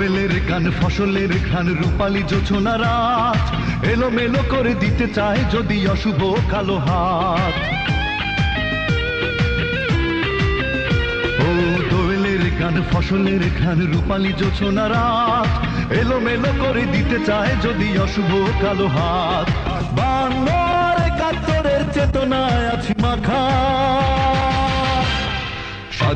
দোয়েলের গান, ফসলের ঘ্রাণ, রূপালী জোছনা রাত। এলোমেলো করে দিতে চায় যদি অশুভ কালো হাত। গান, ফসলের ঘ্রাণ, রূপালী জোছনা রাত। এলোমেলো করে দিতে চায় যদি অশুভ কালো হাত।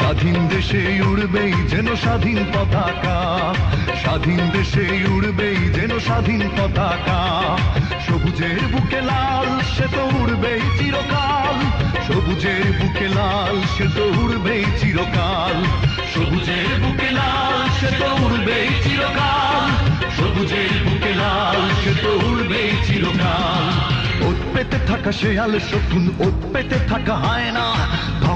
স্বাধীন দেশে উড়বেই যেন স্বাধীন পতাকা। স্বাধীন দেশে উড়বেই যেন স্বাধীন পতাকা। সবুজের বুকে লাল, সে তো উড়বেই চিরকাল। সবুজের বুকে লাল, সে তো উড়বেই চিরকাল। সবুজের বুকে লাল, সে তো উড়বেই চিরকাল। সবুজের বুকে লাল, সে তো উড়বেই চিরকাল। ওত পেতে থাকা শেয়াল শকুন, ওত পেতে থাকা হয় না